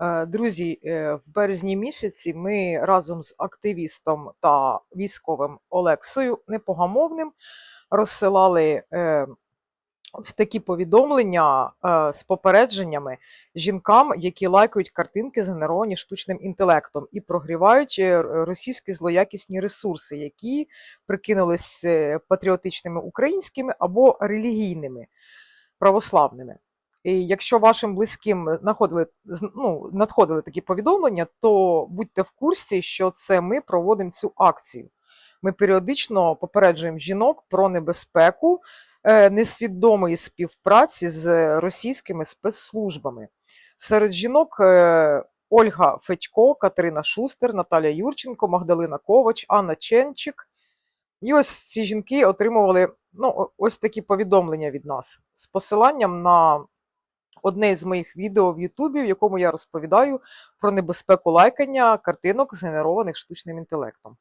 Е, Друзі, е, в березні місяці ми разом з активістом та військовим Олексою Непогамовним розсилали е, ось такі повідомлення з попередженнями жінкам, які лайкають картинки, згенеровані штучним інтелектом, і прогрівають російські злоякісні ресурси, які прикинулись патріотичними українськими або релігійними православними. І якщо вашим близьким знаходили, ну, надходили такі повідомлення, то будьте в курсі, що це ми проводимо цю акцію. Ми періодично попереджуємо жінок про небезпеку е, несвідомої співпраці з російськими спецслужбами. Серед жінок е, Ольга Федько, Катерина Шустер, Наталя Юрченко, Магдалина Ковач, Анна Ченчик. І ось ці жінки отримували ну, ось такі повідомлення від нас з посиланням на одне з моїх відео в Ютубі, в якому я розповідаю про небезпеку лайкання картинок, згенерованих штучним інтелектом.